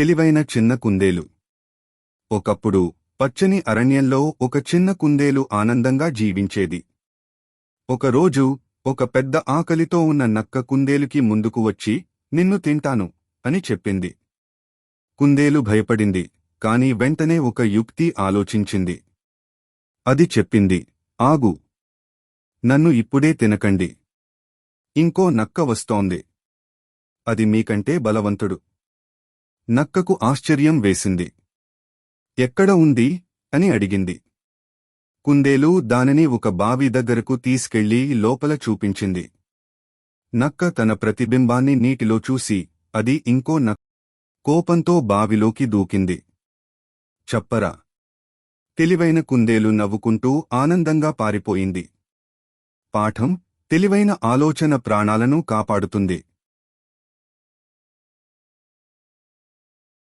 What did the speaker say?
తెలివైన చిన్న కుందేలు. ఒకప్పుడు పచ్చని అరణ్యంలో ఒక చిన్న కుందేలు ఆనందంగా జీవించేది. ఒకరోజు ఒక పెద్ద ఆకలితో ఉన్న నక్క కుందేలుకి ముందుకు వచ్చి నిన్ను తింటాను అని చెప్పింది. కుందేలు భయపడింది కాని వెంటనే ఒక యుక్తి ఆలోచించింది. అది చెప్పింది ఆగు. నన్ను ఇప్పుడే తినకండి. ఇంకో నక్క వస్తోంది. అది మీకంటే బలవంతుడు. నక్కకు ఆశ్చర్యం వేసింది. ఎక్కడ ఉంది? అని అడిగింది. కుందేలు దానిని ఒక బావి దగ్గరకు తీసుకెళ్ళి లోపల చూపించింది. నక్క తన ప్రతిబింబాన్ని నీటిలో చూసి అది ఇంకో నక్క కోపంతో బావిలోకి దూకింది. చప్పరా. తెలివైన కుందేలు నవ్వుకుంటూ ఆనందంగా పారిపోయింది. పాఠం తెలివైన ఆలోచన ప్రాణాలను కాపాడుతుంది.